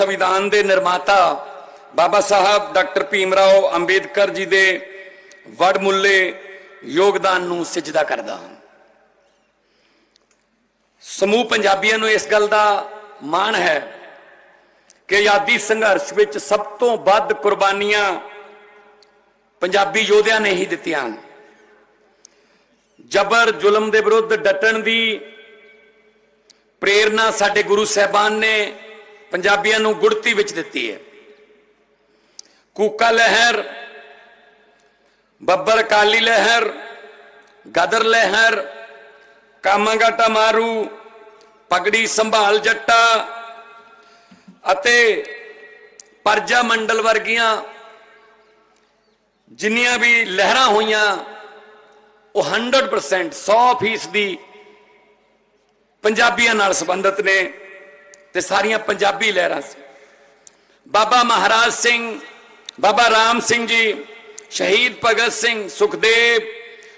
ਸੰਵਿਧਾਨ ਦੇ ਨਿਰਮਾਤਾ ਬਾਬਾ ਸਾਹਿਬ ਡਾਕਟਰ ਭੀਮ ਰਾਓ ਅੰਬੇਦਕਰ ਜੀ ਦੇ ਵਡਮੁੱਲੇ ਯੋਗਦਾਨ ਨੂੰ ਸਿਜਦਾ ਕਰਦਾ ਹਾਂ। ਸਮੂਹ ਪੰਜਾਬੀਆਂ ਨੂੰ ਇਸ ਗੱਲ ਦਾ ਮਾਣ ਹੈ ਕਿ ਆਜ਼ਾਦੀ ਸੰਘਰਸ਼ ਵਿੱਚ ਸਭ ਤੋਂ ਵੱਧ ਕੁਰਬਾਨੀਆਂ ਪੰਜਾਬੀ ਯੋਧਿਆਂ ਨੇ ਹੀ ਦਿੱਤੀਆਂ ਹਨ। ਜਬਰ ਜ਼ੁਲਮ ਦੇ ਵਿਰੁੱਧ ਡਟਣ ਦੀ ਪ੍ਰੇਰਣਾ ਸਾਡੇ ਗੁਰੂ ਸਾਹਿਬਾਨ ਨੇ ਪੰਜਾਬੀਆਂ ਨੂੰ ਗੁੜਤੀ ਵਿੱਚ ਦਿੱਤੀ ਹੈ। ਕੂਕਾ ਲਹਿਰ, ਬੱਬਰ ਕਾਲੀ ਲਹਿਰ, ਗਦਰ ਲਹਿਰ, ਕਾਮਾਗਾਟਾ ਮਾਰੂ, ਪਗੜੀ ਸੰਭਾਲ ਜੱਟਾ ਅਤੇ ਪਰਜਾ ਮੰਡਲ ਵਰਗੀਆਂ ਜਿੰਨੀਆਂ ਵੀ ਲਹਿਰਾਂ ਹੋਈਆਂ, ਉਹ 100% 100% ਦੀ ਪੰਜਾਬੀਆਂ ਨਾਲ ਸੰਬੰਧਿਤ ਨੇ। ਤੇ ਸਾਰੀਆਂ ਪੰਜਾਬੀ ਲਹਿਰਾਂ ਸੀ। ਬਾਬਾ ਮਹਾਰਾਜ ਸਿੰਘ, ਬਾਬਾ ਰਾਮ ਸਿੰਘ ਜੀ, ਸ਼ਹੀਦ ਭਗਤ ਸਿੰਘ ਸੁਖਦੇਵ,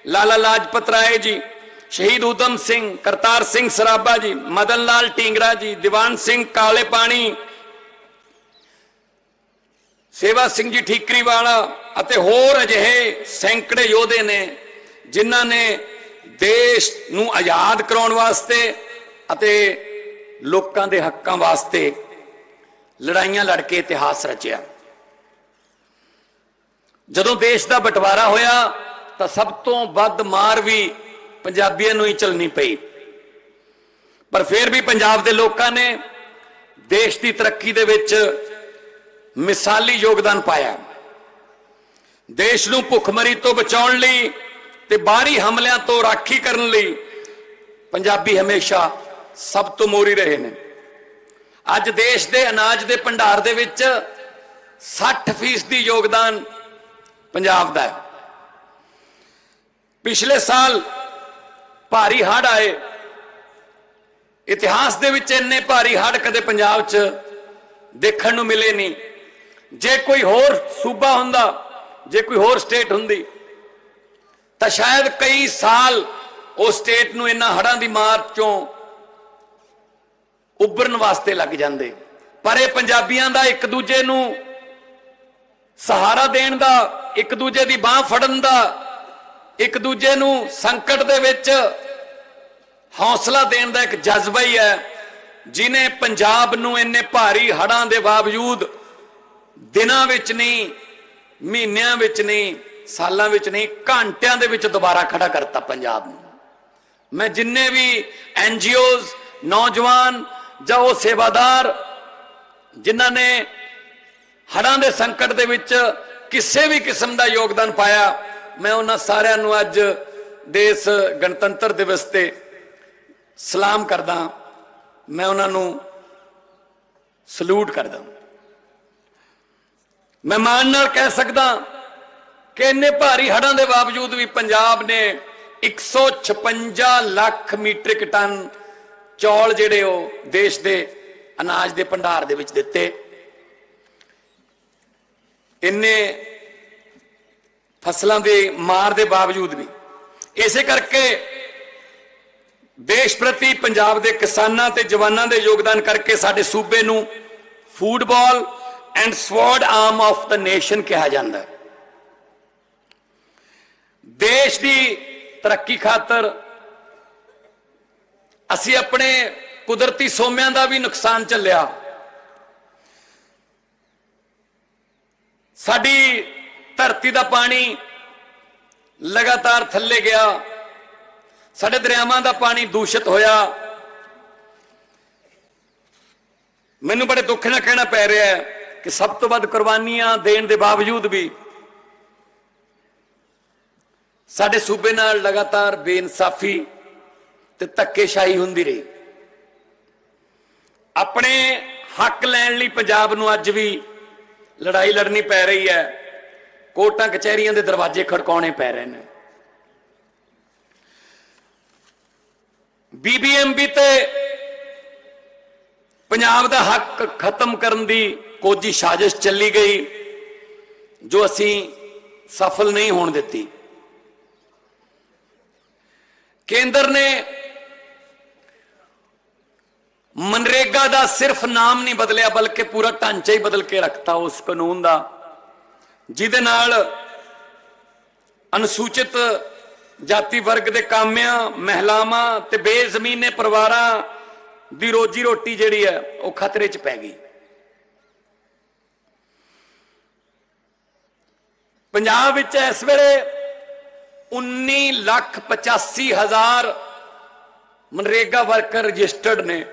ਲਾਲਾ ਲਾਜਪਤ ਰਾਏ ਜੀ, ਸ਼ਹੀਦ ਊਧਮ ਸਿੰਘ, ਕਰਤਾਰ ਸਿੰਘ ਸਰਾਭਾ ਜੀ, ਮਦਨ ਲਾਲ ਟਿੰਗਰਾ ਜੀ, ਦੀਵਾਨ ਸਿੰਘ ਕਾਲੇ ਪਾਣੀ, ਸੇਵਾ ਸਿੰਘ ਜੀ ਠੀਕਰੀ ਵਾਲਾ ਅਤੇ ਹੋਰ ਅਜਿਹੇ ਸੈਂਕੜੇ ਯੋਧੇ ਨੇ ਜਿਨ੍ਹਾਂ ਨੇ ਦੇਸ਼ ਨੂੰ ਆਜ਼ਾਦ ਕਰਾਉਣ ਵਾਸਤੇ ਅਤੇ ਲੋਕਾਂ ਦੇ ਹੱਕਾਂ ਵਾਸਤੇ ਲੜਾਈਆਂ ਲੜ ਕੇ ਇਤਿਹਾਸ ਰਚਿਆ। ਜਦੋਂ ਦੇਸ਼ ਦਾ ਬਟਵਾਰਾ ਹੋਇਆ, ਤਾਂ ਸਭ ਤੋਂ ਵੱਧ ਮਾਰ ਵੀ ਪੰਜਾਬੀਆਂ ਨੂੰ ਹੀ ਚਲਣੀ ਪਈ। ਪਰ ਫਿਰ ਵੀ ਪੰਜਾਬ ਦੇ ਲੋਕਾਂ ਨੇ ਦੇਸ਼ ਦੀ ਤਰੱਕੀ ਦੇ ਵਿੱਚ ਮਿਸਾਲੀ ਯੋਗਦਾਨ ਪਾਇਆ। ਦੇਸ਼ ਨੂੰ ਭੁੱਖਮਰੀ ਤੋਂ ਬਚਾਉਣ ਲਈ ਤੇ ਬਾਹਰੀ ਹਮਲਿਆਂ ਤੋਂ ਰਾਖੀ ਕਰਨ ਲਈ ਪੰਜਾਬੀ ਹਮੇਸ਼ਾ ਸਭ ਤੋਂ ਮੋਰੀ ਰਹੇ ਨੇ। ਅੱਜ ਦੇਸ਼ ਦੇ ਅਨਾਜ ਦੇ ਭੰਡਾਰ ਦੇ ਵਿੱਚ 60% ਦੀ ਯੋਗਦਾਨ ਪੰਜਾਬ ਦਾ ਹੈ। ਪਿਛਲੇ ਸਾਲ ਭਾਰੀ ਹੜ੍ਹ ਆਏ। ਇਤਿਹਾਸ ਦੇ ਵਿੱਚ ਇੰਨੇ ਭਾਰੀ ਹੜ੍ਹ ਕਦੇ ਪੰਜਾਬ 'ਚ ਦੇਖਣ ਨੂੰ ਮਿਲੇ ਨਹੀਂ। ਜੇ ਕੋਈ ਹੋਰ ਸੂਬਾ ਹੁੰਦਾ, ਜੇ ਕੋਈ ਹੋਰ ਸਟੇਟ ਹੁੰਦੀ, ਤਾਂ ਸ਼ਾਇਦ ਕਈ ਸਾਲ ਉਹ ਸਟੇਟ ਨੂੰ ਇਹਨਾਂ ਹੜਾਂ ਦੀ ਮਾਰ ਚੋਂ ਉੱਭਰਨ ਵਾਸਤੇ ਲੱਗ ਜਾਂਦੇ। ਪਰ ਇਹ ਪੰਜਾਬੀਆਂ ਦਾ ਇੱਕ ਦੂਜੇ ਨੂੰ ਸਹਾਰਾ ਦੇਣ ਦਾ, ਇੱਕ ਦੂਜੇ ਦੀ ਬਾਹ ਫੜਨ ਦਾ, ਇੱਕ ਦੂਜੇ ਨੂੰ ਸੰਕਟ ਦੇ ਵਿੱਚ ਹੌਸਲਾ ਦੇਣ ਦਾ ਇੱਕ ਜਜ਼ਬਾ ਹੀ ਹੈ, ਜਿਨੇ ਪੰਜਾਬ ਨੂੰ ਇੰਨੇ ਭਾਰੀ ਹੜਾਂ ਦੇ ਬਾਵਜੂਦ ਦਿਨਾਂ ਵਿੱਚ ਨਹੀਂ, ਮਹੀਨਿਆਂ ਵਿੱਚ ਨਹੀਂ, ਸਾਲਾਂ ਵਿੱਚ ਨਹੀਂ, ਘੰਟਿਆਂ ਦੇ ਵਿੱਚ ਦੁਬਾਰਾ ਖੜਾ ਕਰਤਾ ਪੰਜਾਬ ਨੂੰ। ਮੈਂ ਜਿੰਨੇ ਵੀ ਐਨ ਜੀਓਜ਼ ਨੌਜਵਾਨ ਜਾਂ ਉਹ ਸੇਵਾਦਾਰ ਜਿਨ੍ਹਾਂ ਨੇ ਹੜਾਂ ਦੇ ਸੰਕਟ ਦੇ ਵਿੱਚ ਕਿਸੇ ਵੀ ਕਿਸਮ ਦਾ ਯੋਗਦਾਨ ਪਾਇਆ, ਮੈਂ ਉਹਨਾਂ ਸਾਰਿਆਂ ਨੂੰ ਅੱਜ ਦੇਸ਼ ਗਣਤੰਤਰ ਦਿਵਸ ਤੇ ਸਲਾਮ ਕਰਦਾ ਮੈਂ ਉਹਨਾਂ ਨੂੰ ਸਲੂਟ ਕਰਦਾ ਮੈਂ ਮਾਣ ਨਾਲ ਕਹਿ ਸਕਦਾ ਕਿ ਇੰਨੇ ਭਾਰੀ ਹੜਾਂ ਦੇ ਬਾਵਜੂਦ ਵੀ ਪੰਜਾਬ ਨੇ 156 ਲੱਖ ਮੀਟ੍ਰਿਕ ਟਨ ਚੌਲ ਜਿਹੜੇ ਉਹ ਦੇਸ਼ ਦੇ ਅਨਾਜ ਦੇ ਭੰਡਾਰ ਦੇ ਵਿੱਚ ਦਿੱਤੇ। ਇੰਨੇ ਫਸਲਾਂ ਦੇ ਮਾਰ ਦੇ ਬਾਵਜੂਦ ਵੀ, ਇਸੇ ਕਰਕੇ ਦੇਸ਼ ਪ੍ਰਤੀ ਪੰਜਾਬ ਦੇ ਕਿਸਾਨਾਂ ਤੇ ਜਵਾਨਾਂ ਦੇ ਯੋਗਦਾਨ ਕਰਕੇ ਸਾਡੇ ਸੂਬੇ ਨੂੰ football and sword arm of the nation ਕਿਹਾ ਜਾਂਦਾ ਹੈ। ਦੇਸ਼ ਦੀ ਤਰੱਕੀ ਖਾਤਰ ਅਸੀਂ ਆਪਣੇ ਕੁਦਰਤੀ ਸੋਮਿਆਂ ਦਾ ਵੀ ਨੁਕਸਾਨ ਝੱਲਿਆ। ਸਾਡੀ ਧਰਤੀ ਦਾ ਪਾਣੀ ਲਗਾਤਾਰ ਥੱਲੇ ਗਿਆ। ਸਾਡੇ ਦਰਿਆਵਾਂ ਦਾ ਪਾਣੀ ਦੂਸ਼ਿਤ ਹੋਇਆ। ਮੈਨੂੰ ਬੜੇ ਦੁੱਖ ਨਾਲ ਕਹਿਣਾ ਪੈ ਰਿਹਾ ਹੈ ਕਿ ਸਭ ਤੋਂ ਵੱਧ ਕੁਰਬਾਨੀਆਂ ਦੇਣ ਦੇ ਬਾਵਜੂਦ ਵੀ ਸਾਡੇ ਸੂਬੇ ਨਾਲ ਲਗਾਤਾਰ ਬੇਇਨਸਾਫੀ ਤੇ ਧੱਕੇਸ਼ਾਹੀ ਹੁੰਦੀ ਰਹੀ। ਆਪਣੇ ਹੱਕ ਲੈਣ ਲਈ ਪੰਜਾਬ ਨੂੰ ਅੱਜ ਵੀ ਲੜਾਈ ਲੜਨੀ ਪੈ ਰਹੀ ਹੈ। ਕੋਰਟਾਂ, ਕਚਹਿਰੀਆਂ ਦੇ ਦਰਵਾਜ਼ੇ ਖੜਕਾਉਣੇ ਪੈ ਰਹੇ ਨੇ। ਬੀਬੀਐਮਬੀ ਤੇ ਪੰਜਾਬ ਦਾ ਹੱਕ ਖਤਮ ਕਰਨ ਦੀ ਕੋਜੀ ਸਾਜ਼ਿਸ਼ ਚੱਲੀ ਗਈ, ਜੋ ਅਸੀਂ ਸਫਲ ਨਹੀਂ ਹੋਣ ਦਿੱਤੀ। ਕੇਂਦਰ ਨੇ ਮਨਰੇਗਾ ਦਾ ਸਿਰਫ ਨਾਮ ਨਹੀਂ ਬਦਲਿਆ, ਬਲਕਿ ਪੂਰਾ ਢਾਂਚਾ ਹੀ ਬਦਲ ਕੇ ਰੱਖਤਾ ਉਸ ਕਾਨੂੰਨ ਦਾ, ਜਿਹਦੇ ਨਾਲ ਅਨੁਸੂਚਿਤ ਜਾਤੀ ਵਰਗ ਦੇ ਕਾਮਿਆਂ, ਮਹਿਲਾਵਾਂ ਤੇ ਬੇਜ਼ਮੀਨੇ ਪਰਿਵਾਰਾਂ ਦੀ ਰੋਜੀ ਰੋਟੀ ਜਿਹੜੀ ਹੈ, ਉਹ ਖਤਰੇ 'ਚ ਪੈ ਗਈ। ਪੰਜਾਬ ਵਿੱਚ ਇਸ ਵੇਲੇ 19 ਲੱਖ 85 ਹਜ਼ਾਰ ਮਨਰੇਗਾ ਵਰਕਰ ਰਜਿਸਟਰਡ ਨੇ।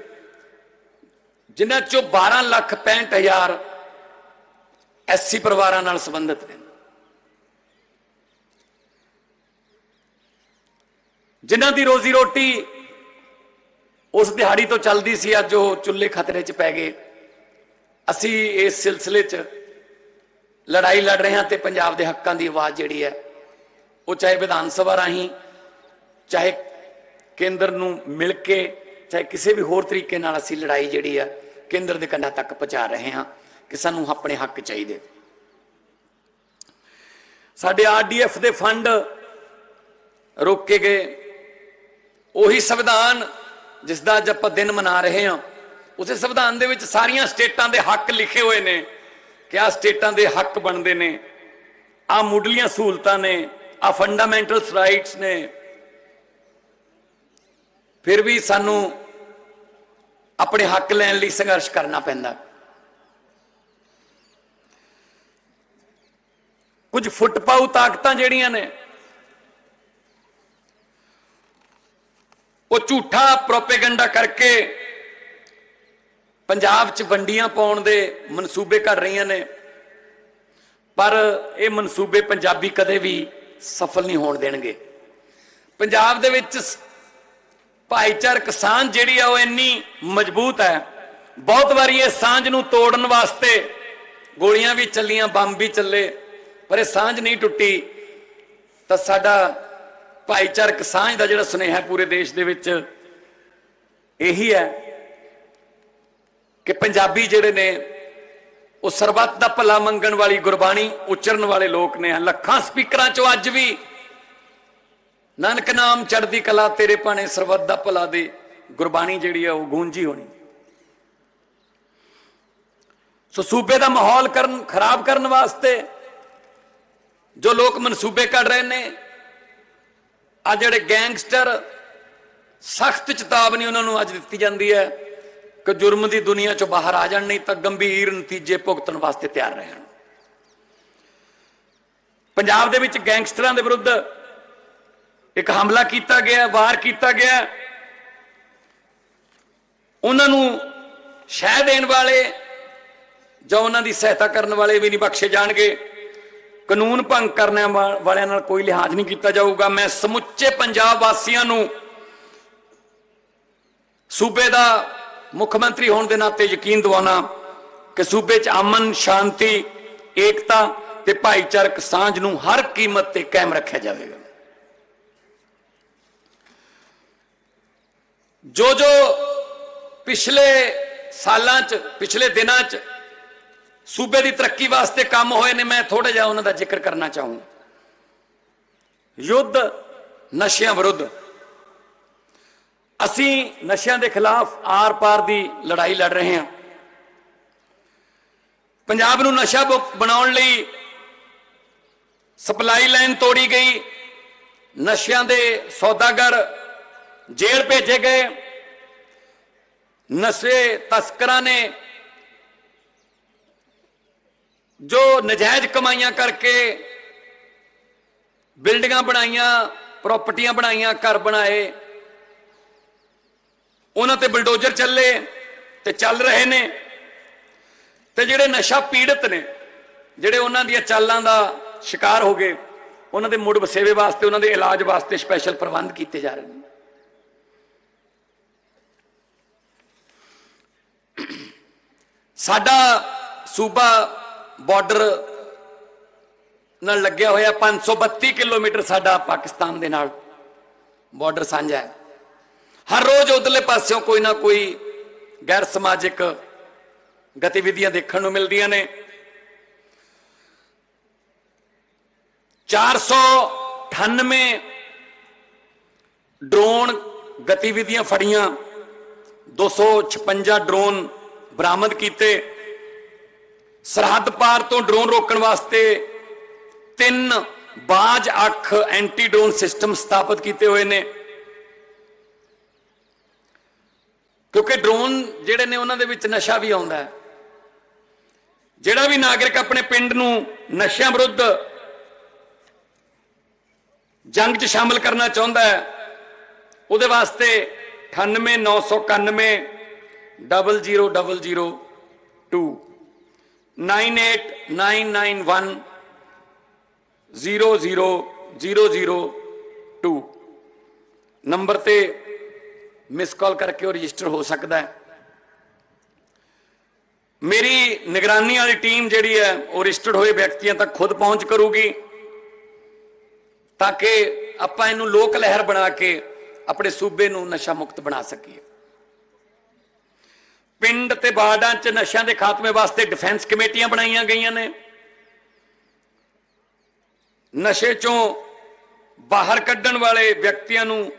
ਜਿਨ੍ਹਾਂ ਚੋਂ 12 ਲੱਖ 65 ਹਜ਼ਾਰ ਐਸਸੀ ਪਰਿਵਾਰਾਂ ਨਾਲ ਸੰਬੰਧਿਤ ਨੇ। ਜਿਨ੍ਹਾਂ ਦੀ ਰੋਜ਼ੀ ਰੋਟੀ ਉਸ ਦਿਹਾੜੀ ਤੋਂ ਚੱਲਦੀ ਸੀ, ਅੱਜ ਉਹ ਚੁੱਲ੍ਹੇ ਖਤਰੇ 'ਚ ਪੈ ਗਏ। ਅਸੀਂ ਇਸ ਸਿਲਸਿਲੇ 'ਚ ਲੜਾਈ ਲੜ ਰਹੇ ਹਾਂ ਤੇ ਪੰਜਾਬ ਦੇ ਹੱਕਾਂ ਦੀ ਆਵਾਜ਼ ਜਿਹੜੀ ਹੈ, ਉਹ ਚਾਹੇ ਵਿਧਾਨ ਸਭਾ ਰਾਹੀਂ, ਚਾਹੇ ਕੇਂਦਰ ਨੂੰ ਮਿਲ ਕੇ ਚਾਹੇ ਕਿਸੇ ਵੀ ਹੋਰ ਤਰੀਕੇ ਨਾਲ ਅਸੀਂ ਲੜਾਈ ਜਿਹੜੀ ਹੈ ਕੇਂਦਰ ਦੇ ਕੰਨਾਂ ਤੱਕ ਪਹੁੰਚਾ ਰਹੇ ਹਾਂ ਕਿ ਸਾਨੂੰ ਆਪਣੇ ਹੱਕ ਚਾਹੀਦੇ। ਸਾਡੇ ਆਰਡੀਐਫ ਦੇ ਫੰਡ ਰੋਕੇ ਗਏ। ਉਹੀ ਸੰਵਿਧਾਨ ਜਿਸ ਦਾ ਅੱਜ ਆਪਾਂ ਦਿਨ ਮਨਾ ਰਹੇ ਹਾਂ, ਉਸੇ ਸੰਵਿਧਾਨ ਦੇ ਵਿੱਚ ਸਾਰੀਆਂ ਸਟੇਟਾਂ ਦੇ ਹੱਕ ਲਿਖੇ ਹੋਏ ਨੇ ਕਿ ਆ ਸਟੇਟਾਂ ਦੇ ਹੱਕ ਬਣਦੇ ਨੇ। ਆ ਮੁੱਢਲੀਆਂ ਸਹੂਲਤਾਂ ਨੇ ਆ ਫੰਡਾਮੈਂਟਲਸ ਰਾਈਟਸ ਨੇ। ਫਿਰ ਵੀ ਸਾਨੂੰ ਆਪਣੇ ਹੱਕ ਲੈਣ ਲਈ ਸੰਘਰਸ਼ ਕਰਨਾ ਪੈਂਦਾ। ਕੁਝ ਫੁੱਟਪਾਉ ਤਾਕਤਾਂ ਜਿਹੜੀਆਂ ਨੇ, ਉਹ ਝੂਠਾ ਪ੍ਰੋਪੇਗੈਂਡਾ ਕਰਕੇ ਪੰਜਾਬ 'ਚ ਵੰਡੀਆਂ ਪਾਉਣ ਦੇ ਮਨਸੂਬੇ ਕਰ ਰਹੀਆਂ ਨੇ, ਪਰ ਇਹ ਮਨਸੂਬੇ ਪੰਜਾਬੀ ਕਦੇ ਵੀ ਸਫਲ ਨਹੀਂ ਹੋਣ ਦੇਣਗੇ। ਪੰਜਾਬ ਦੇ ਵਿੱਚ ਭਾਈਚਾਰਕ ਸਾਂਝ ਜਿਹੜੀ ਆ ਉਹ ਇੰਨੀ ਮਜ਼ਬੂਤ ਹੈ। ਬਹੁਤ ਵਾਰੀ ਇਹ ਸਾਂਝ ਨੂੰ ਤੋੜਨ ਵਾਸਤੇ ਗੋਲੀਆਂ ਵੀ ਚੱਲੀਆਂ, ਬੰਬ ਵੀ ਚੱਲੇ, ਪਰ ਇਹ ਸਾਂਝ ਨਹੀਂ ਟੁੱਟੀ। ਤਾਂ ਸਾਡਾ ਭਾਈਚਾਰਕ ਸਾਂਝ ਦਾ ਜਿਹੜਾ ਸੁਨੇਹਾ ਪੂਰੇ ਦੇਸ਼ ਦੇ ਵਿੱਚ ਇਹੀ ਹੈ ਕਿ ਪੰਜਾਬੀ ਜਿਹੜੇ ਨੇ, ਉਹ ਸਰਬੱਤ ਦਾ ਭਲਾ ਮੰਗਣ ਵਾਲੀ ਗੁਰਬਾਣੀ ਉਚਰਨ ਵਾਲੇ ਲੋਕ ਨੇ। ਲੱਖਾਂ ਸਪੀਕਰਾਂ ਚੋਂ ਅੱਜ ਵੀ ਨਾਨਕ ਨਾਮ ਚੜ੍ਹਦੀ ਕਲਾ ਤੇਰੇ ਭਾਣੇ ਸਰਬੱਤ ਦਾ ਭਲਾ ਦੇ। ਗੁਰਬਾਣੀ ਜਿਹੜੀ ਆ, ਉਹ ਗੂੰਜੀ ਹੋਣੀ। ਸੋ ਸੂਬੇ ਦਾ ਮਾਹੌਲ ਕਰਨ, ਖਰਾਬ ਕਰਨ ਵਾਸਤੇ ਜੋ ਲੋਕ ਮਨਸੂਬੇ ਕੱਢ ਰਹੇ ਨੇ, ਆ ਜਿਹੜੇ ਗੈਂਗਸਟਰ, ਸਖਤ ਚੇਤਾਵਨੀ ਉਹਨਾਂ ਨੂੰ ਅੱਜ ਦਿੱਤੀ ਜਾਂਦੀ ਹੈ ਕਿ ਜੁਰਮ ਦੀ ਦੁਨੀਆ ਚੋਂ ਬਾਹਰ ਆ ਜਾਣ, ਨਹੀਂ ਤਾਂ ਗੰਭੀਰ ਨਤੀਜੇ ਭੁਗਤਣ ਵਾਸਤੇ ਤਿਆਰ ਰਹਿਣ। ਪੰਜਾਬ ਦੇ ਵਿੱਚ ਗੈਂਗਸਟਰਾਂ ਦੇ ਵਿਰੁੱਧ ਇੱਕ ਹਮਲਾ ਕੀਤਾ ਗਿਆ, ਵਾਰ ਕੀਤਾ ਗਿਆ। ਉਹਨਾਂ ਨੂੰ ਸ਼ਹਿ ਦੇਣ ਵਾਲੇ ਜਾਂ ਉਹਨਾਂ ਦੀ ਸਹਾਇਤਾ ਕਰਨ ਵਾਲੇ ਵੀ ਨਹੀਂ ਬਖਸ਼ੇ ਜਾਣਗੇ। ਕਾਨੂੰਨ ਭੰਗ ਕਰਨ ਵਾਲਿਆਂ ਨਾਲ ਕੋਈ ਲਿਹਾਜ਼ ਨਹੀਂ ਕੀਤਾ ਜਾਊਗਾ। ਮੈਂ ਸਮੁੱਚੇ ਪੰਜਾਬ ਵਾਸੀਆਂ ਨੂੰ ਸੂਬੇ ਦਾ ਮੁੱਖ ਮੰਤਰੀ ਹੋਣ ਦੇ ਨਾਤੇ ਯਕੀਨ ਦਿਵਾਉਣਾ ਕਿ ਸੂਬੇ 'ਚ ਅਮਨ, ਸ਼ਾਂਤੀ, ਏਕਤਾ ਤੇ ਭਾਈਚਾਰਕ ਸਾਂਝ ਨੂੰ ਹਰ ਕੀਮਤ ਤੇ ਕਾਇਮ ਰੱਖਿਆ ਜਾਵੇਗਾ। ਜੋ ਜੋ ਪਿਛਲੇ ਸਾਲਾਂ 'ਚ, ਪਿਛਲੇ ਦਿਨਾਂ 'ਚ ਸੂਬੇ ਦੀ ਤਰੱਕੀ ਵਾਸਤੇ ਕੰਮ ਹੋਏ ਨੇ, ਮੈਂ ਥੋੜਾ ਜਿਹਾ ਉਹਨਾਂ ਦਾ ਜ਼ਿਕਰ ਕਰਨਾ ਚਾਹੂੰਗਾ। ਯੁੱਧ ਨਸ਼ਿਆਂ ਵਿਰੁੱਧ। ਅਸੀਂ ਨਸ਼ਿਆਂ ਦੇ ਖਿਲਾਫ ਆਰ-ਪਾਰ ਦੀ ਲੜਾਈ ਲੜ ਰਹੇ ਹਾਂ। ਪੰਜਾਬ ਨੂੰ ਨਸ਼ਾ ਮੁਕਤ ਬਣਾਉਣ ਲਈ ਸਪਲਾਈ ਲਾਈਨ ਤੋੜੀ ਗਈ। ਨਸ਼ਿਆਂ ਦੇ ਸੌਦਾਗਰ ਜੇਲ੍ਹ ਭੇਜੇ ਗਏ। ਨਸ਼ੇ ਤਸਕਰਾਂ ਨੇ ਜੋ ਨਜਾਇਜ਼ ਕਮਾਈਆਂ ਕਰਕੇ ਬਿਲਡਿੰਗਾਂ ਬਣਾਈਆਂ, ਪ੍ਰਾਪਰਟੀਆਂ ਬਣਾਈਆਂ, ਘਰ ਬਣਾਏ, ਉਹਨਾਂ ਤੇ ਬਲਡੋਜ਼ਰ ਚੱਲੇ ਤੇ ਚੱਲ ਰਹੇ ਨੇ ਤੇ ਜਿਹੜੇ ਨਸ਼ਾ ਪੀੜਤ ਨੇ, ਜਿਹੜੇ ਉਹਨਾਂ ਦੀਆਂ ਚਾਲਾਂ ਦਾ ਸ਼ਿਕਾਰ ਹੋ ਗਏ, ਉਹਨਾਂ ਦੇ ਮੁੜ ਵਸੇਵੇ ਵਾਸਤੇ, ਉਹਨਾਂ ਦੇ ਇਲਾਜ ਵਾਸਤੇ ਸਪੈਸ਼ਲ ਪ੍ਰਬੰਧ ਕੀਤੇ ਜਾ ਰਹੇ ਨੇ। ਸਾਡਾ ਸੂਬਾ ਬਾਰਡਰ ਨਾਲ ਲੱਗਿਆ ਹੋਇਆ 532 ਕਿਲੋਮੀਟਰ ਸਾਡਾ ਪਾਕਿਸਤਾਨ ਦੇ ਨਾਲ ਬਾਰਡਰ ਸਾਂਝਾ ਹੈ। ਹਰ ਰੋਜ਼ ਉਧਰਲੇ ਪਾਸਿਓਂ ਕੋਈ ਨਾ ਕੋਈ ਗੈਰ ਸਮਾਜਿਕ ਗਤੀਵਿਧੀਆਂ ਦੇਖਣ ਨੂੰ ਮਿਲਦੀਆਂ ਨੇ। 498 ਡਰੋਨ ਗਤੀਵਿਧੀਆਂ ਫੜੀਆਂ 256 ਡਰੋਨ ਬਰਾਮਦ ਕੀਤੇ। ਸਰਹੱਦ ਪਾਰ ਤੋਂ ਡਰੋਨ ਰੋਕਣ ਵਾਸਤੇ ਤਿੰਨ ਬਾਜ ਅੱਖ ਐਂਟੀ ਡਰੋਨ ਸਿਸਟਮ ਸਥਾਪਿਤ ਕੀਤੇ ਹੋਏ ਨੇ। ਕਿਉਂਕਿ ਡਰੋਨ ਜਿਹੜੇ ਨੇ, ਉਹਨਾਂ ਦੇ ਵਿੱਚ ਨਸ਼ਾ ਵੀ ਆਉਂਦਾ ਹੈ। ਜਿਹੜਾ ਵੀ ਨਾਗਰਿਕ ਆਪਣੇ ਪਿੰਡ ਨੂੰ ਨਸ਼ਿਆਂ ਵਿਰੁੱਧ ਜੰਗ 'ਚ ਸ਼ਾਮਲ ਕਰਨਾ ਚਾਹੁੰਦਾ ਹੈ, ਉਹਦੇ ਵਾਸਤੇ 98991 00002 98991 00002 ਨੰਬਰ ਤੇ ਮਿਸ ਕਾਲ ਕਰਕੇ ਉਹ ਰਜਿਸਟਰ ਹੋ ਸਕਦਾ ਹੈ। ਮੇਰੀ ਨਿਗਰਾਨੀ ਵਾਲੀ ਟੀਮ ਜਿਹੜੀ ਹੈ, ਉਹ ਰਜਿਸਟਰਡ ਹੋਏ ਵਿਅਕਤੀਆਂ ਤੱਕ ਖੁਦ ਪਹੁੰਚ ਕਰੂਗੀ, ਤਾਂ ਕਿ ਆਪਾਂ ਇਹਨੂੰ ਲੋਕ ਲਹਿਰ ਬਣਾ ਕੇ ਆਪਣੇ ਸੂਬੇ ਨੂੰ ਨਸ਼ਾ ਮੁਕਤ ਬਣਾ ਸਕੀਏ। ਪਿੰਡ ਤੇ ਬਾਰਡਾਂ 'ਚ ਨਸ਼ਿਆਂ ਦੇ ਖਾਤਮੇ ਵਾਸਤੇ ਡਿਫੈਂਸ ਕਮੇਟੀਆਂ ਬਣਾਈਆਂ ਗਈਆਂ ਨੇ। ਨਸ਼ੇ 'ਚੋਂ ਬਾਹਰ ਕੱਢਣ ਵਾਲੇ ਵਿਅਕਤੀਆਂ ਨੂੰ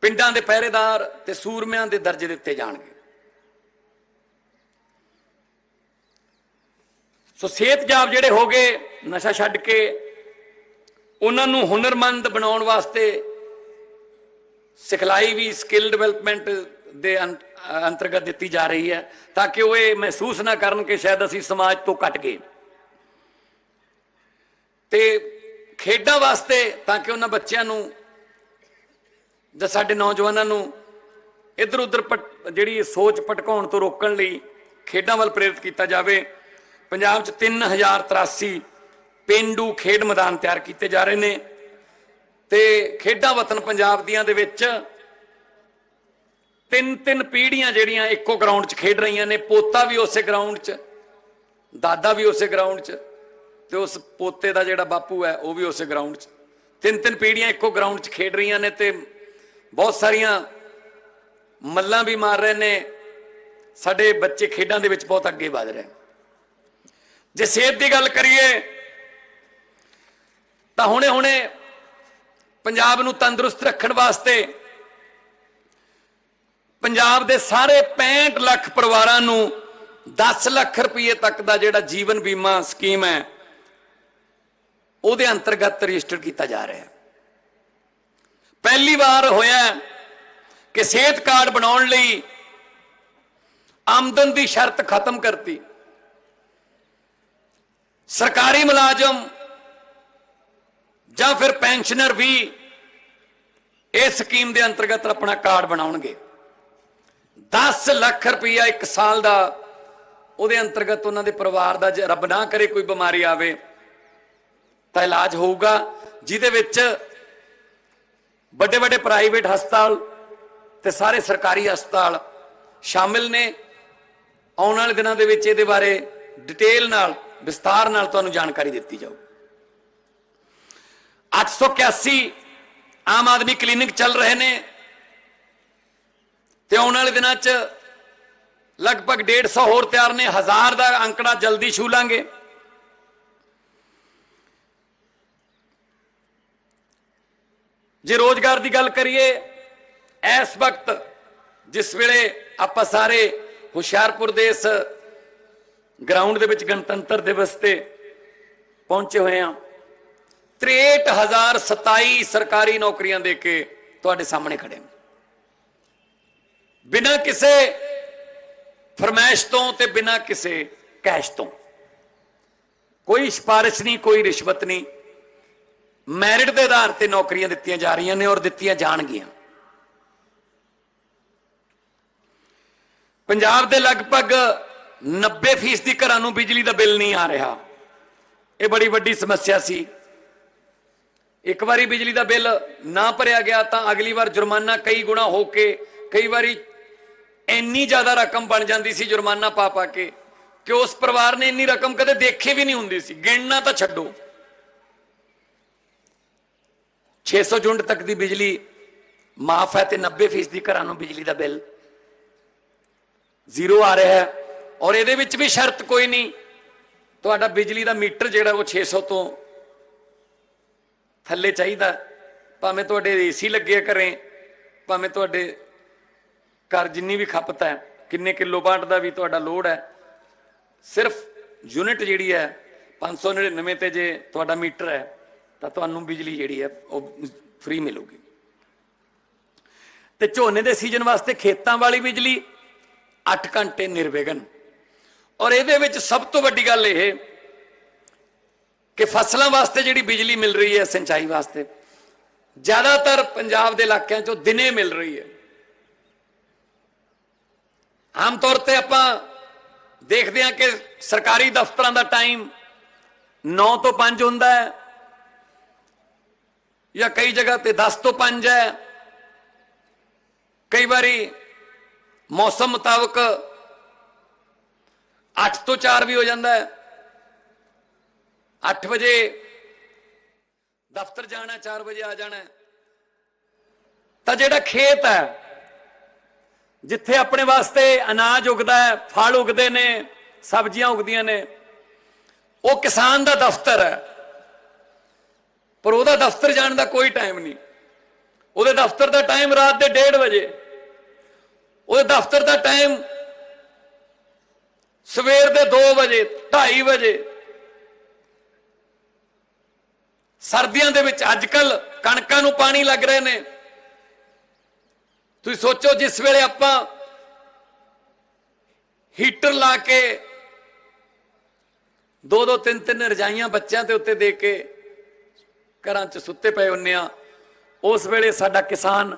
ਪਿੰਡਾਂ ਦੇ ਪਹਿਰੇਦਾਰ ਤੇ ਸੂਰਮਿਆਂ ਦੇ ਦਰਜੇ ਦਿੱਤੇ ਜਾਣਗੇ। ਸੋ ਸਿਹਤਯਾਬ ਜਿਹੜੇ ਹੋ ਗਏ, ਨਸ਼ਾ ਛੱਡ ਕੇ ਉਹਨਾਂ ਨੂੰ ਹੁਨਰਮੰਦ ਬਣਾਉਣ ਵਾਸਤੇ ਸਿਖਲਾਈ ਵੀ, ਸਕਿੱਲ ਡਿਵੈਲਪਮੈਂਟ ਦੇ ਅੰ- ਅੰਤਰਗਤ ਦਿੱਤੀ ਜਾ ਰਹੀ ਹੈ ਤਾਂ ਕਿ ਉਹ ਇਹ ਮਹਿਸੂਸ ਨਾ ਕਰਨ ਕਿ ਸ਼ਾਇਦ ਅਸੀਂ ਸਮਾਜ ਤੋਂ ਕੱਟ ਗਏ। ਤੇ ਖੇਡਾਂ ਵਾਸਤੇ ਤਾਂ ਕਿ ਉਹਨਾਂ ਬੱਚਿਆਂ ਨੂੰ ਜਾਂ ਸਾਡੇ ਨੌਜਵਾਨਾਂ ਨੂੰ ਇਧਰ ਉਧਰ ਜਿਹੜੀ ਸੋਚ ਭਟਕਾਉਣ ਤੋਂ ਰੋਕਣ ਲਈ ਖੇਡਾਂ ਵੱਲ ਪ੍ਰੇਰਿਤ ਕੀਤਾ ਜਾਵੇ। ਪੰਜਾਬ 'ਚ 3083 ਪਿੰਡੂ ਖੇਡ ਮੈਦਾਨ ਤਿਆਰ ਕੀਤੇ ਜਾ ਰਹੇ ਨੇ ਤੇ ਖੇਡਾਂ ਵਤਨ ਪੰਜਾਬ ਦੀਆਂ ਦੇ ਵਿੱਚ ਤਿੰਨ ਤਿੰਨ ਪੀੜ੍ਹੀਆਂ ਜਿਹੜੀਆਂ ਇੱਕੋ ਗਰਾਊਂਡ 'ਚ ਖੇਡ ਰਹੀਆਂ ਨੇ, ਪੋਤਾ ਵੀ ਉਸੇ ਗਰਾਊਂਡ 'ਚ, ਦਾਦਾ ਵੀ ਉਸੇ ਗਰਾਊਂਡ 'ਚ ਤੇ ਉਸ ਪੋਤੇ ਦਾ ਜਿਹੜਾ ਬਾਪੂ ਹੈ, ਉਹ ਵੀ ਉਸੇ ਗਰਾਊਂਡ 'ਚ। ਤਿੰਨ ਤਿੰਨ ਪੀੜ੍ਹੀਆਂ ਇੱਕੋ ਗਰਾਊਂਡ 'ਚ ਖੇਡ ਰਹੀਆਂ ਨੇ ਤੇ ਬਹੁਤ ਸਾਰੀਆਂ ਮੱਲਾਂ ਵੀ ਮਾਰ ਰਹੇ ਨੇ। ਸਾਡੇ ਬੱਚੇ ਖੇਡਾਂ ਦੇ ਵਿੱਚ ਬਹੁਤ ਅੱਗੇ ਵਧ ਰਹੇ ਜੇ ਸਿਹਤ ਦੀ ਗੱਲ ਕਰੀਏ, ਤਾਂ ਹੁਣੇ ਹੁਣੇ ਪੰਜਾਬ ਨੂੰ ਤੰਦਰੁਸਤ ਰੱਖਣ ਵਾਸਤੇ ਪੰਜਾਬ ਦੇ ਸਾਰੇ 65 ਲੱਖ ਪਰਿਵਾਰਾਂ ਨੂੰ 10 ਲੱਖ ਰੁਪਏ ਤੱਕ ਦਾ ਜਿਹੜਾ ਜੀਵਨ ਬੀਮਾ ਸਕੀਮ ਹੈ, ਉਹਦੇ ਅੰਤਰਗਤ ਰਜਿਸਟਰ ਕੀਤਾ ਜਾ ਰਿਹਾ ਹੈ। ਪਹਿਲੀ ਵਾਰ ਹੋਇਆ ਕਿ ਸਿਹਤ ਕਾਰਡ ਬਣਾਉਣ ਲਈ ਆਮਦਨ ਦੀ ਸ਼ਰਤ ਖਤਮ ਕਰਤੀ। ਸਰਕਾਰੀ ਮੁਲਾਜ਼ਮ ਜਾਂ ਫਿਰ ਪੈਨਸ਼ਨਰ ਵੀ ਇਸ ਸਕੀਮ ਦੇ ਅੰਤਰਗਤ ਆਪਣਾ ਕਾਰਡ ਬਣਾਉਣਗੇ। 10 ਲੱਖ ਰੁਪਈਆ ਇੱਕ ਸਾਲ ਦਾ, ਉਹਦੇ ਅੰਤਰਗਤ ਉਹਨਾਂ ਦੇ ਪਰਿਵਾਰ ਦਾ ਜੇ ਰੱਬ ਨਾ ਕਰੇ ਕੋਈ ਬਿਮਾਰੀ ਆਵੇ, ਤਾਂ ਇਲਾਜ ਹੋਊਗਾ, ਜਿਹਦੇ ਵਿੱਚ ਵੱਡੇ ਵੱਡੇ ਪ੍ਰਾਈਵੇਟ ਹਸਪਤਾਲ ਤੇ ਸਾਰੇ ਸਰਕਾਰੀ ਹਸਪਤਾਲ ਸ਼ਾਮਿਲ ਨੇ। ਆਉਣ ਵਾਲੇ ਦਿਨਾਂ ਦੇ ਵਿੱਚ ਇਹਦੇ ਬਾਰੇ ਡਿਟੇਲ ਨਾਲ ਵਿਸਤਾਰ ਨਾਲ ਤੁਹਾਨੂੰ ਜਾਣਕਾਰੀ ਦਿੱਤੀ ਜਾਊ। 881 ਆਮ ਆਦਮੀ ਕਲੀਨਿਕ ਚੱਲ ਰਹੇ ਨੇ। ਤੇ ਆਉਣ ਵਾਲੇ ਦਿਨਾਂ 'ਚ ਲਗਭਗ 150 ਹੋਰ ਤਿਆਰ ਨੇ। ਹਜ਼ਾਰ ਦਾ ਅੰਕੜਾ ਜਲਦੀ ਛੂ ਲਾਂਗੇ। ਜੇ ਰੋਜ਼ਗਾਰ ਦੀ ਗੱਲ ਕਰੀਏ, ਇਸ ਵਕਤ ਜਿਸ ਵੇਲੇ ਆਪਾਂ ਸਾਰੇ ਹੁਸ਼ਿਆਰਪੁਰ ਦੇ ਇਸ ਗਰਾਊਂਡ ਦੇ ਵਿੱਚ ਗਣਤੰਤਰ ਦਿਵਸ ਤੇ ਪਹੁੰਚੇ ਹੋਏ ਆ 63027 ਸਰਕਾਰੀ ਨੌਕਰੀਆਂ ਦੇ ਕੇ ਤੁਹਾਡੇ ਸਾਹਮਣੇ ਖੜੇ ਹਾਂ। ਬਿਨਾਂ ਕਿਸੇ ਫਰਮਾਇਸ਼ ਤੋਂ ਤੇ ਬਿਨਾਂ ਕਿਸੇ ਕੈਸ਼ ਤੋਂ। ਕੋਈ ਸਿਫਾਰਿਸ਼ ਨਹੀਂ, ਕੋਈ ਰਿਸ਼ਵਤ ਨਹੀਂ। ਮੈਰਿਟ ਦੇ ਆਧਾਰ ਤੇ ਨੌਕਰੀਆਂ ਦਿੱਤੀਆਂ ਜਾ ਰਹੀਆਂ ਨੇ ਔਰ ਦਿੱਤੀਆਂ ਜਾਣਗੀਆਂ। ਪੰਜਾਬ ਦੇ ਲਗਭਗ 90% ਦੀ ਘਰਾਂ ਨੂੰ ਬਿਜਲੀ ਦਾ ਬਿੱਲ ਨਹੀਂ ਆ ਰਿਹਾ। ਇਹ ਬੜੀ ਵੱਡੀ ਸਮੱਸਿਆ ਸੀ। ਇੱਕ ਵਾਰੀ ਬਿਜਲੀ ਦਾ ਬਿੱਲ ਨਾ ਭਰਿਆ ਗਿਆ ਤਾਂ ਅਗਲੀ ਵਾਰ ਜੁਰਮਾਨਾ ਕਈ ਗੁਣਾ ਹੋ ਕੇ, ਕਈ ਵਾਰੀ ਇੰਨੀ ਜ਼ਿਆਦਾ ਰਕਮ ਬਣ ਜਾਂਦੀ ਸੀ ਜੁਰਮਾਨਾ ਪਾ ਪਾ ਕੇ ਕਿ ਉਸ ਪਰਿਵਾਰ ਨੇ ਇੰਨੀ ਰਕਮ ਕਦੇ ਦੇਖੀ ਵੀ ਨਹੀਂ ਹੁੰਦੀ ਸੀ। ਗਿਣਨਾ ਤਾਂ ਛੱਡੋ। 600 ਯੂਨਿਟ ਤੱਕ ਦੀ ਬਿਜਲੀ ਮਾਫ ਹੈ ਤੇ 90% ਦੀ ਘਰਾਂ ਨੂੰ ਬਿਜਲੀ ਦਾ ਬਿੱਲ। ਜ਼ੀਰੋ ਆ ਰਿਹਾ ਹੈ ਔਰ ਇਹਦੇ ਵਿੱਚ ਵੀ ਸ਼ਰਤ ਕੋਈ ਨਹੀਂ। ਤੁਹਾਡਾ ਬਿਜਲੀ ਦਾ ਮੀਟਰ ਜਿਹੜਾ ਉਹ 600 ਤੋਂ ਥੱਲੇ ਚਾਹੀਦਾ। ਭਾਵੇਂ ਤੁਹਾਡੇ ਏਸੀ ਲੱਗੇ ਕਰੇ ਭਾਵੇਂ ਤੁਹਾਡੇ ਘਰ ਜਿੰਨੀ ਵੀ ਖਪਤ ਹੈ, ਕਿੰਨੇ ਕਿਲੋ ਵਾਟ ਦਾ ਵੀ ਤੁਹਾਡਾ ਲੋਡ ਹੈ, ਸਿਰਫ ਯੂਨਿਟ ਜਿਹੜੀ ਹੈ 599 ਤੇ ਜੇ ਤੁਹਾਡਾ ਮੀਟਰ ਹੈ, ਤਾਂ ਤੁਹਾਨੂੰ ਬਿਜਲੀ ਜਿਹੜੀ ਹੈ, ਉਹ ਫ੍ਰੀ ਮਿਲੂਗੀ। ਤੇ ਝੋਨੇ ਦੇ ਸੀਜ਼ਨ ਵਾਸਤੇ ਖੇਤਾਂ ਵਾਲੀ ਬਿਜਲੀ 8 ਘੰਟੇ ਨਿਰਵਿਘਨ। ਔਰ ਇਹਦੇ ਵਿੱਚ ਸਭ ਤੋਂ ਵੱਡੀ ਗੱਲ ਇਹ ਕਿ ਫਸਲਾਂ ਵਾਸਤੇ ਜਿਹੜੀ ਬਿਜਲੀ ਮਿਲ ਰਹੀ ਹੈ, ਸਿੰਚਾਈ ਵਾਸਤੇ, ਜ਼ਿਆਦਾਤਰ ਪੰਜਾਬ ਦੇ ਇਲਾਕਿਆਂ 'ਚੋਂ ਦਿਨੇ ਮਿਲ ਰਹੀ ਹੈ। ਆਮ ਤੌਰ ਤੇ ਆਪਾਂ ਦੇਖਦੇ ਹਾਂ ਕਿ ਸਰਕਾਰੀ ਦਫ਼ਤਰਾਂ ਦਾ ਟਾਈਮ 9 ਤੋਂ 5 ਹੁੰਦਾ ਹੈ ਜਾਂ ਕਈ ਜਗ੍ਹਾ ਤੇ 10 ਤੋਂ 5 ਹੈ। ਕਈ ਵਾਰੀ ਮੌਸਮ ਮੁਤਾਬਕ 8 ਤੋਂ 4 ਵੀ ਹੋ ਜਾਂਦਾ ਹੈ। 8 ਵਜੇ ਦਫ਼ਤਰ ਜਾਣਾ 4 ਵਜੇ ਆ ਜਾਣਾ ਤਾਂ ਜਿਹੜਾ ਖੇਤ ਹੈ ਜਿੱਥੇ ਆਪਣੇ ਵਾਸਤੇ ਅਨਾਜ ਉਗਦਾ ਹੈ, ਫਲ ਉਗਦੇ ਨੇ, ਸਬਜ਼ੀਆਂ ਉਗਦੀਆਂ ਨੇ, ਉਹ ਕਿਸਾਨ ਦਾ ਦਫ਼ਤਰ ਹੈ। ਪਰ ਉਹਦਾ ਦਫ਼ਤਰ ਜਾਣ ਦਾ ਕੋਈ ਟਾਈਮ ਨਹੀਂ। ਉਹਦੇ ਦਫ਼ਤਰ ਦਾ ਟਾਈਮ ਰਾਤ ਦੇ 1:30 ਵਜੇ। ਉਹਦੇ ਦਫ਼ਤਰ ਦਾ ਟਾਈਮ ਸਵੇਰ ਦੇ 2 ਵਜੇ 2:30 ਵਜੇ। ਸਰਦੀਆਂ ਦੇ ਵਿੱਚ ਅੱਜਕੱਲ ਕਣਕਾਂ ਨੂੰ ਪਾਣੀ ਲੱਗ ਰਹੇ ਨੇ। ਤੁਸੀਂ ਸੋਚੋ ਜਿਸ ਵੇਲੇ ਆਪਾਂ ਹੀਟਰ ਲਾ ਕੇ ਦੋ ਦੋ ਤਿੰਨ ਤਿੰਨ ਰਜਾਈਆਂ ਬੱਚਿਆਂ ਦੇ ਉੱਤੇ ਦੇ ਕੇ ਘਰਾਂ 'ਚ ਸੁੱਤੇ ਪਏ ਹੁੰਨੇ ਆ, ਉਸ ਵੇਲੇ ਸਾਡਾ ਕਿਸਾਨ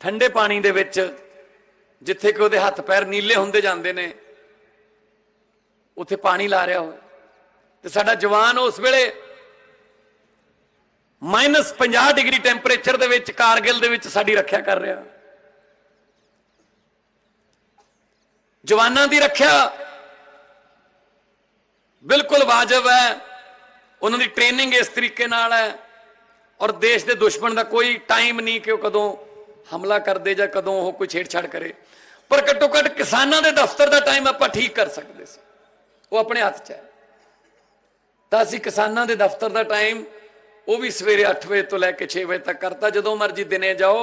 ਠੰਡੇ ਪਾਣੀ ਦੇ ਵਿੱਚ ਜਿੱਥੇ ਕਿ ਉਹਦੇ ਹੱਥ ਪੈਰ ਨੀਲੇ ਹੁੰਦੇ ਜਾਂਦੇ ਨੇ, ਉੱਥੇ ਪਾਣੀ ਲਾ ਰਿਹਾ ਹੋਵੇ। ਤੇ ਸਾਡਾ ਜਵਾਨ ਉਸ ਵੇਲੇ 50 ਡਿਗਰੀ ਟੈਂਪਰੇਚਰ ਦੇ ਵਿੱਚ ਕਾਰਗਿਲ ਦੇ ਵਿੱਚ ਸਾਡੀ ਰੱਖਿਆ ਕਰ ਰਿਹਾ। ਜਵਾਨਾਂ ਦੀ ਰੱਖਿਆ ਬਿਲਕੁਲ ਵਾਜਬ ਹੈ। ਉਹਨਾਂ ਦੀ ਟ੍ਰੇਨਿੰਗ ਇਸ ਤਰੀਕੇ ਨਾਲ ਹੈ ਔਰ ਦੇਸ਼ ਦੇ ਦੁਸ਼ਮਣ ਦਾ ਕੋਈ ਟਾਈਮ ਨਹੀਂ ਕਿ ਉਹ ਕਦੋਂ ਹਮਲਾ ਕਰਦੇ ਜਾਂ ਕਦੋਂ ਉਹ ਕੋਈ ਛੇੜਛਾੜ ਕਰੇ। ਪਰ ਘੱਟੋ ਘੱਟ ਕਿਸਾਨਾਂ ਦੇ ਦਫ਼ਤਰ ਦਾ ਟਾਈਮ ਆਪਾਂ ਠੀਕ ਕਰ ਸਕਦੇ ਸੀ। ਉਹ ਆਪਣੇ ਹੱਥ 'ਚ ਹੈ। ਤਾਂ ਅਸੀਂ ਕਿਸਾਨਾਂ ਦੇ ਦਫ਼ਤਰ ਦਾ ਟਾਈਮ ਉਹ ਵੀ ਸਵੇਰੇ 8 ਵਜੇ ਤੋਂ ਲੈ ਕੇ 6 ਵਜੇ ਤੱਕ ਕਰਤਾ। ਜਦੋਂ ਮਰਜ਼ੀ ਦਿਨੇ ਜਾਓ,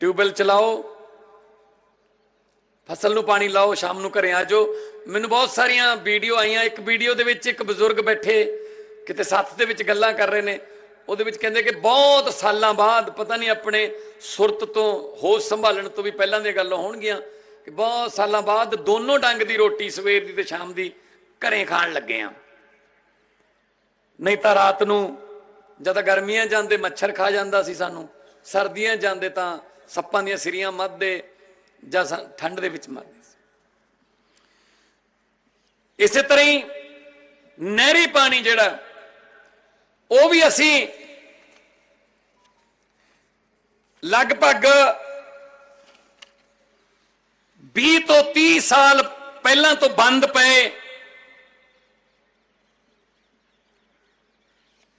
ਟਿਊਬਵੈਲ ਚਲਾਓ, ਫਸਲ ਨੂੰ ਪਾਣੀ ਲਾਓ, ਸ਼ਾਮ ਨੂੰ ਘਰੇ ਆ ਜਾਓ। ਮੈਨੂੰ ਬਹੁਤ ਸਾਰੀਆਂ ਵੀਡੀਓ ਆਈਆਂ। ਇੱਕ ਵੀਡੀਓ ਦੇ ਵਿੱਚ ਇੱਕ ਬਜ਼ੁਰਗ ਬੈਠੇ, ਕਿਤੇ ਸੱਥ ਦੇ ਵਿੱਚ ਗੱਲਾਂ ਕਰ ਰਹੇ ਨੇ। ਉਹਦੇ ਵਿੱਚ ਕਹਿੰਦੇ ਕਿ ਬਹੁਤ ਸਾਲਾਂ ਬਾਅਦ, ਪਤਾ ਨਹੀਂ ਆਪਣੇ ਸੁਰਤ ਤੋਂ ਹੋਸ਼ ਸੰਭਾਲਣ ਤੋਂ ਵੀ ਪਹਿਲਾਂ ਦੀਆਂ ਗੱਲਾਂ ਹੋਣਗੀਆਂ ਕਿ ਬਹੁਤ ਸਾਲਾਂ ਬਾਅਦ ਦੋਨੋਂ ਡੰਗ ਦੀ ਰੋਟੀ ਸਵੇਰ ਦੀ ਤੇ ਸ਼ਾਮ ਦੀ ਘਰੇ ਖਾਣ ਲੱਗੇ ਆ। ਨਹੀਂ ਤਾਂ ਰਾਤ ਨੂੰ ਜਦ ਗਰਮੀਆਂ ਜਾਂਦੇ, ਮੱਛਰ ਖਾ ਜਾਂਦਾ ਸੀ ਸਾਨੂੰ। ਸਰਦੀਆਂ ਜਾਂਦੇ ਤਾਂ ਸੱਪਾਂ ਦੀਆਂ ਸਿਰੀਆਂ ਮੱਧਦੇ ਜਾਂ ਠੰਡ ਦੇ ਵਿੱਚ ਮਰਦੇ ਸੀ। ਇਸੇ ਤਰ੍ਹਾਂ ਹੀ ਨਹਿਰੀ ਪਾਣੀ ਜਿਹੜਾ, ਉਹ ਵੀ ਅਸੀਂ ਲਗਭਗ 20 ਤੋਂ 30 ਸਾਲ ਪਹਿਲਾਂ ਤੋਂ ਬੰਦ ਪਏ।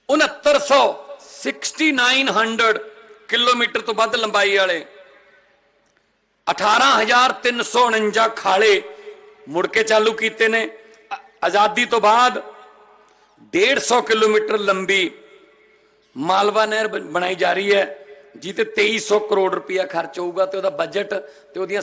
6900 6900 ਕਿਲੋਮੀਟਰ ਤੋਂ ਵੱਧ ਲੰਬਾਈ ਵਾਲੇ 18349 ਖਾਲੇ ਮੁੜ ਕੇ ਚਾਲੂ ਕੀਤੇ ਨੇ। ਆਜ਼ਾਦੀ ਤੋਂ ਬਾਅਦ 150 ਕਿਲੋਮੀਟਰ ਲੰਬੀ ਮਾਲਵਾ ਨਹਿਰ ਬਣਾਈ ਜਾ ਰਹੀ ਹੈ ਜਿੱਤੇ 2300 ਕਰੋੜ ਰੁਪਇਆ ਖਰਚ ਹੋਊਗਾ ਤੇ ਉਹਦਾ ਬਜਟ ਤੇ ਉਹਦੀਆਂ